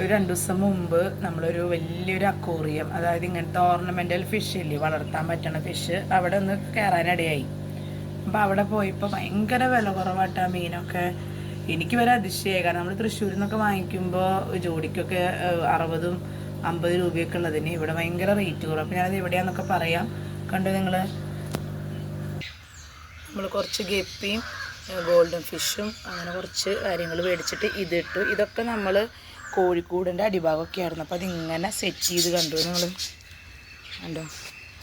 ഒരു രണ്ട് ദിവസം മുമ്പ് നമ്മളൊരു വലിയൊരു അക്വോറിയം അതായത് ഇങ്ങനത്തെ ഓർണമെന്റൽ ഫിഷ് ഇല്ലേ വളർത്താൻ പറ്റണ ഫിഷ് അവിടെ ഒന്ന് കയറാനിടയായി അപ്പോൾ അവിടെ പോയപ്പോൾ ഭയങ്കര വില കുറവാട്ടാ മീനൊക്കെ. എനിക്ക് വരെ അതിശയമായി കാരണം നമ്മൾ തൃശ്ശൂരിൽ നിന്നൊക്കെ വാങ്ങിക്കുമ്പോൾ ജോഡിക്കൊക്കെ അറുപതും അമ്പത് രൂപയൊക്കെ ഉള്ളതിന് ഇവിടെ ഭയങ്കര റേറ്റ് കുറവ്. അപ്പോൾ ഞാനത് എവിടെയാണെന്നൊക്കെ പറയാം. കണ്ടു നിങ്ങൾ നമ്മൾ കുറച്ച് ഗപ്പിയും ഗോൾഡൻ ഫിഷും അങ്ങനെ കുറച്ച് കാര്യങ്ങൾ മേടിച്ചിട്ട് ഇതിട്ടു. ഇതൊക്കെ നമ്മൾ കോഴിക്കൂടിന്റെ അടിഭാഗമൊക്കെ ആയിരുന്നു അപ്പോൾ അതിങ്ങനെ സെറ്റ് ചെയ്ത് കണ്ടു. നിങ്ങൾ കണ്ടോ?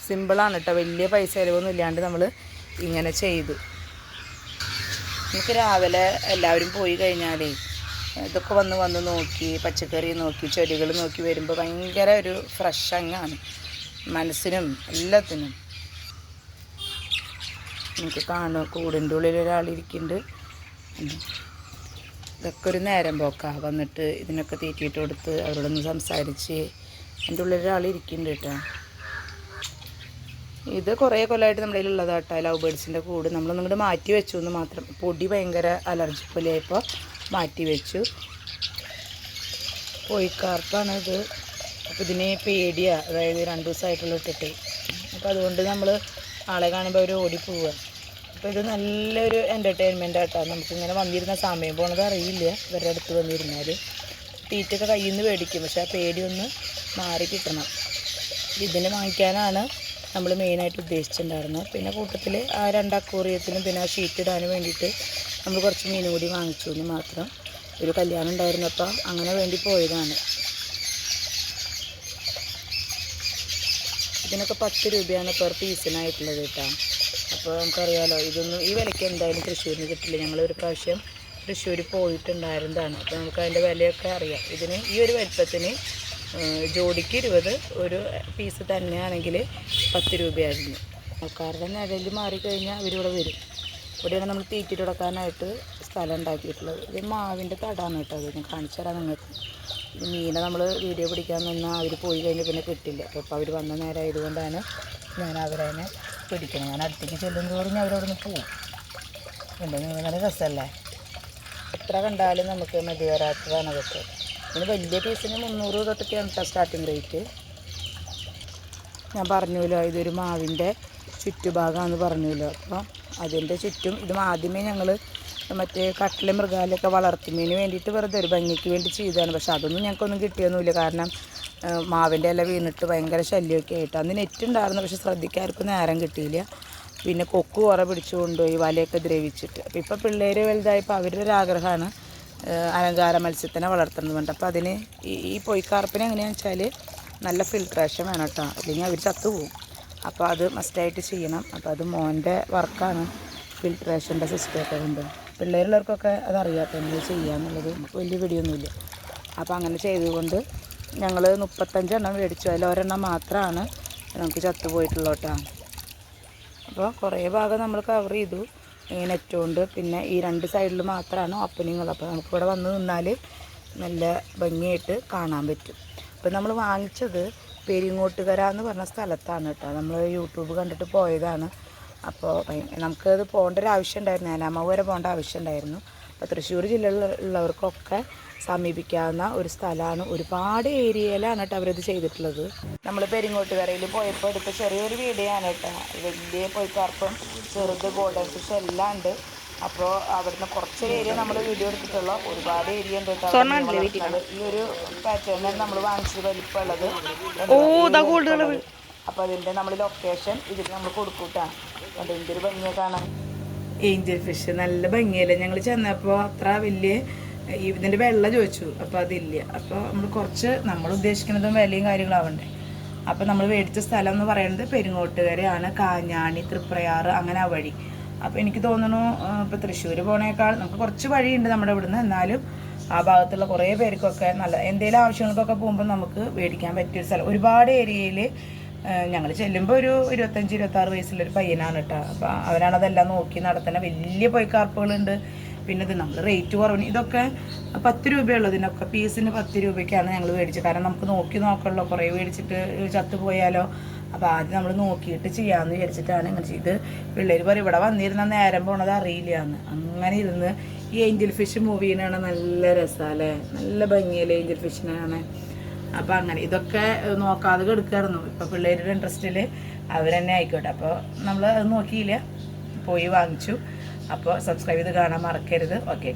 സിമ്പിളാണ് കേട്ടോ വലിയ പൈസ ചിലവൊന്നും ഇല്ലാണ്ട് നമ്മൾ ഇങ്ങനെ ചെയ്തു. നമുക്ക് രാവിലെ എല്ലാവരും പോയി കഴിഞ്ഞാലേ ഇതൊക്കെ വന്ന് വന്ന് നോക്കി പച്ചക്കറി നോക്കി ചെടികൾ നോക്കി വരുമ്പോൾ ഭയങ്കര ഒരു ഫ്രഷ് അങ്ങാണ്. മനസ്സിനും എല്ലാത്തിനും. എനിക്ക് കാണും. കൂടിന്റെ ഉള്ളിൽ ഉം. ഇതൊക്കെ ഒരു നേരം പോക്കാ. വന്നിട്ട് ഇതിനൊക്കെ തീറ്റിയിട്ട് കൊടുത്ത് അവരോടൊന്ന് സംസാരിച്ച് എന്റെ ഉള്ളിൽ ഒരാൾ ഇരിക്കുന്നുണ്ട് കേട്ടോ. ഇത് കുറേ കൊല്ലമായിട്ട് നമ്മുടെ കേട്ടോ. ലവ് ബേഡ്സിന്റെ കൂട്. നമ്മളൊന്നും ഇങ്ങോട്ട് മാറ്റി വെച്ചു എന്ന് മാത്രം. പൊടി ഭയങ്കര അലർജി പോലെയായപ്പോൾ മാറ്റി വെച്ചു. കോഴിക്കാർപ്പാണ് ഇത്. അപ്പോൾ ഇതിന് പേടിയാണ് അതായത് രണ്ട് ദിവസമായിട്ടുള്ള ഇട്ടിട്ട്. അപ്പോൾ അതുകൊണ്ട് നമ്മൾ ആളെ കാണുമ്പോൾ അവർ ഓടിപ്പോവുക അപ്പോൾ ഇത് നല്ലൊരു എന്റർടൈൻമെന്റ് ആട്ടോ. നമുക്കിങ്ങനെ വന്നിരുന്ന സമയം പോണത് അറിയില്ല. ഇവരുടെ അടുത്ത് വന്നിരുന്നാൽ തീറ്റൊക്കെ കയ്യിൽ നിന്ന് മേടിക്കും. പക്ഷേ ആ പേടിയൊന്ന് മാറി കിട്ടണം. ഇതിന് വാങ്ങിക്കാനാണ് നമ്മൾ മെയിനായിട്ട് ഉദ്ദേശിച്ചിട്ടുണ്ടായിരുന്നത്. പിന്നെ കൂട്ടത്തിൽ ആ രണ്ട് പിന്നെ ആ ഷീറ്റ് ഇടാനും വേണ്ടിയിട്ട് നമ്മൾ കുറച്ച് മീനും കൂടി വാങ്ങിച്ചു എന്ന് മാത്രം ഒരു കല്യാണം ഉണ്ടായിരുന്നപ്പോൾ അങ്ങനെ വേണ്ടി പോയതാണ്. ഇതിനൊക്കെ പത്ത് രൂപയാണ് പെർ പീസിനായിട്ടുള്ളത് കേട്ടോ. അപ്പോൾ നമുക്കറിയാലോ ഇതൊന്നും ഈ വിലയ്ക്ക് എന്തായാലും തൃശ്ശൂരിന് കിട്ടില്ല. ഞങ്ങൾ ഒരു പ്രാവശ്യം തൃശ്ശൂർ പോയിട്ടുണ്ടായിരുന്നതാണ്. അപ്പോൾ നമുക്ക് അതിന്റെ വിലയൊക്കെ അറിയാം. ഇതിന് ഈ ഒരു വലിപ്പത്തിന് ജോഡിക്ക് ഇരുപത് ഒരു പീസ് തന്നെയാണെങ്കിൽ പത്ത് രൂപയായിരുന്നു. ആൾക്കാരുടെ നിഴലിൽ മാറിക്കഴിഞ്ഞാൽ അവരിവിടെ വരും. ഇവിടെയാണ് നമ്മൾ തീറ്റിട്ട് കൊടുക്കാനായിട്ട് സ്ഥലം ഉണ്ടാക്കിയിട്ടുള്ളത്. ഇത് മാവിന്റെ തടാണ് കേട്ടോ അത്. ഞാൻ കാണിച്ചു തരാം നിങ്ങൾക്ക്. മീനെ നമ്മൾ വീഡിയോ പിടിക്കാൻ നിന്നാൽ അവർ പോയി കഴിഞ്ഞാൽ പിന്നെ കിട്ടില്ല. അപ്പോൾ അവർ വന്ന നേരം ആയതുകൊണ്ടാണ് ഞാൻ അവരതിനെ പിടിക്കണം. ഞാൻ അടുത്തേക്ക് ചെല്ലും തോറും നിന്ന് പോവും. ഉണ്ട് നല്ല രസമല്ലേ എത്ര കണ്ടാലും നമുക്ക് മതി വരാത്തതാണ് അതൊക്കെ ഇതിന് വലിയ പീസിന് മുന്നൂറ് തൊട്ടൊക്കെയാണ് കേട്ടോ സ്റ്റാർട്ടിങ് റേറ്റ് ഞാൻ പറഞ്ഞല്ലോ ഇതൊരു മാവിന്റെ ചുറ്റുഭാഗമാണെന്ന് പറഞ്ഞല്ലോ അപ്പോൾ അതിന്റെ ചുറ്റും ഇത് ആദ്യമേ ഞങ്ങൾ മറ്റേ കട്ടിലെ മൃഗാലൊക്കെ വളർത്തുന്നതിന് വേണ്ടിയിട്ട് വെറുതെ ഒരു ഭംഗിക്ക് വേണ്ടി ചെയ്തതാണ്. പക്ഷെ അതൊന്നും ഞങ്ങൾക്കൊന്നും കിട്ടിയൊന്നുമില്ല. കാരണം മാവിന്റെ ഇല വീണിട്ട് ഭയങ്കര ശല്യമൊക്കെ ആയിട്ട്. അന്ന് നെറ്റ് ഉണ്ടായിരുന്നു പക്ഷെ ശ്രദ്ധിക്കാർക്കും നേരം കിട്ടിയില്ല. പിന്നെ കൊക്ക് കുറെ പിടിച്ചു കൊണ്ടുപോയി വലയൊക്കെ ദ്രവിച്ചിട്ട്. അപ്പോൾ ഇപ്പോൾ പിള്ളേർ വലുതായപ്പോൾ അവരുടെ ഒരു ആഗ്രഹമാണ് അലങ്കാര മത്സ്യത്തിനെ വളർത്തുന്നത് കൊണ്ട് അപ്പോൾ അതിന് ഈ പൊയ്ക്കാർപ്പിന് എങ്ങനെയാണെന്ന് വെച്ചാൽ നല്ല ഫിൽട്രേഷൻ വേണം കേട്ടോ. അല്ലെങ്കിൽ അവർ ചത്തുപോകും. അപ്പോൾ അത് മസ്റ്റായിട്ട് ചെയ്യണം. അപ്പോൾ അത് മോന്റെ വർക്കാണ് ഫിൽട്രേഷന്റെ സിസ്റ്റമൊക്കെ കൊണ്ട്. പിള്ളേരുള്ളവർക്കൊക്കെ അതറിയാം എങ്ങനെ ചെയ്യാന്നുള്ളത്. എന്നുള്ളത് വലിയ പിടിയൊന്നുമില്ല. അപ്പോൾ അങ്ങനെ ചെയ്തുകൊണ്ട് ഞങ്ങൾ മുപ്പത്തഞ്ചെണ്ണം മേടിച്ചു. അതിൽ ഒരെണ്ണം മാത്രമാണ് നമുക്ക് ചത്തുപോയിട്ടുള്ളൂ കേട്ടോ അപ്പോൾ കുറേ ഭാഗം നമ്മൾ കവർ ചെയ്തു. ഈ നെറ്റ് കൊണ്ട്. പിന്നെ ഈ രണ്ട് സൈഡിൽ മാത്രമാണ് ഓപ്പണിങ്ങൾ അപ്പോൾ നമുക്കിവിടെ വന്ന് നിന്നാൽ നല്ല ഭംഗിയായിട്ട് കാണാൻ പറ്റും. അപ്പോൾ നമ്മൾ വാങ്ങിച്ചത് പെരിങ്ങോട്ടുകര എന്ന് പറഞ്ഞ സ്ഥലത്താണ് കേട്ടോ. നമ്മൾ യൂട്യൂബ് കണ്ടിട്ട് പോയതാണ്. അപ്പോൾ നമുക്കത് പോകേണ്ട ഒരു ആവശ്യം ഉണ്ടായിരുന്നു ഏനാമാവ് വരെ പോകേണ്ട ആവശ്യം ഉണ്ടായിരുന്നു. അപ്പോൾ തൃശ്ശൂർ ജില്ലയിലുള്ളവർക്കൊക്കെ സമീപിക്കാവുന്ന ഒരു സ്ഥലമാണ്. ഒരുപാട് ഏരിയയിലാണ് കേട്ടോ അവരത് ചെയ്തിട്ടുള്ളത്. നമ്മൾ പെരിങ്ങോട്ടുകരയിൽ പോയപ്പോൾ എടുത്ത ചെറിയൊരു വീഡിയോ ആണ് കേട്ടോ. വലിയ പൊയ്ക്കാർപ്പം ചെറുത് ഗോൾഡൻ ഫിഷ് എല്ലാം ഉണ്ട്. അപ്പോൾ അവിടുന്ന് കുറച്ച് ഏരിയ നമ്മൾ വീഡിയോ എടുത്തിട്ടുള്ള ഒരുപാട് ഏരിയ ഉണ്ട് കേട്ടോ. ഈ ഒരു പാറ്റേണിൽ നമ്മൾ വാങ്ങിച്ചത് വലിപ്പമുള്ളത്. അപ്പോൾ അതിന്റെ നമ്മൾ ലൊക്കേഷൻ ഇതിൽ നമ്മൾ കൊടുക്കൂട്ടാണ് അതിന്റെ ഒരു ഭംഗിയെ കാണാൻ. ഏഞ്ചൽ ഫിഷ് നല്ല ഭംഗിയല്ലേ? ഞങ്ങൾ ചെന്നപ്പോൾ അത്ര വലിയ ഇതിന്റെ വെള്ളം ചോദിച്ചു. അപ്പോൾ അതില്ല. അപ്പോൾ നമ്മൾ കുറച്ച് നമ്മൾ ഉദ്ദേശിക്കുന്നതും വിലയും കാര്യങ്ങളാവണ്ടേ? അപ്പോൾ നമ്മൾ മേടിച്ച സ്ഥലം എന്ന് പറയുന്നത് പെരുങ്ങോട്ടുകരയാണ് കാഞ്ഞാണി തൃപ്രയാറ് അങ്ങനെ ആ വഴി. അപ്പോൾ എനിക്ക് തോന്നുന്നു ഇപ്പോൾ തൃശ്ശൂർ പോണേക്കാൾ നമുക്ക് കുറച്ച് വഴിയുണ്ട് നമ്മുടെ ഇവിടുന്ന്. എന്നാലും ആ ഭാഗത്തുള്ള കുറേ പേർക്കൊക്കെ നല്ല എന്തെങ്കിലും ആവശ്യങ്ങൾക്കൊക്കെ പോകുമ്പോൾ നമുക്ക് മേടിക്കാൻ പറ്റിയൊരു സ്ഥലം. ഒരുപാട് ഏരിയയിൽ ഞങ്ങൾ ചെല്ലുമ്പോൾ ഒരു ഇരുപത്തഞ്ച് ഇരുപത്താറ് വയസ്സുള്ളൊരു പയ്യനാണ് കേട്ടോ അപ്പോൾ അവനാണതെല്ലാം നോക്കി നടത്തുന്ന. വലിയ പൊയ്ക്കാർപ്പുകളുണ്ട് പിന്നെ ഇത് നമ്മൾ റേറ്റ് കുറവിന് ഇതൊക്കെ പത്ത് രൂപയുള്ളൂ. ഇതിനൊക്കെ പീസിന് പത്ത് രൂപയ്ക്കാണ് ഞങ്ങൾ മേടിച്ചത്. കാരണം നമുക്ക് നോക്കി നോക്കണല്ലോ. കുറേ മേടിച്ചിട്ട് ചത്തുപോയാലോ അപ്പോൾ ആദ്യം നമ്മൾ നോക്കിയിട്ട് ചെയ്യാമെന്ന് വിചാരിച്ചിട്ടാണ് ഇങ്ങനെ ചെയ്ത്. പിള്ളേർ പറയും ഇവിടെ വന്നിരുന്ന നേരം പോണത് അറിയില്ല എന്ന് അങ്ങനെ ഇരുന്ന് ഈ ഏഞ്ചൽ ഫിഷ് മൂവീനാണ് നല്ല രസമല്ലേ നല്ല ഭംഗിയല്ലേ ഏഞ്ചൽ ഫിഷിനാണ് അപ്പോൾ അങ്ങനെ ഇതൊക്കെ നോക്കാതെ കെടുക്കായിരുന്നു. ഇപ്പോൾ പിള്ളേരുടെ ഇൻട്രസ്റ്റിൽ അവരെന്നെ ആയിക്കോട്ടെ. അപ്പോൾ നമ്മൾ അത് നോക്കിയില്ല. പോയി വാങ്ങിച്ചു. അപ്പോൾ സബ്സ്ക്രൈബ് ചെയ്ത് കാണാൻ മറക്കരുത്. ഓക്കെ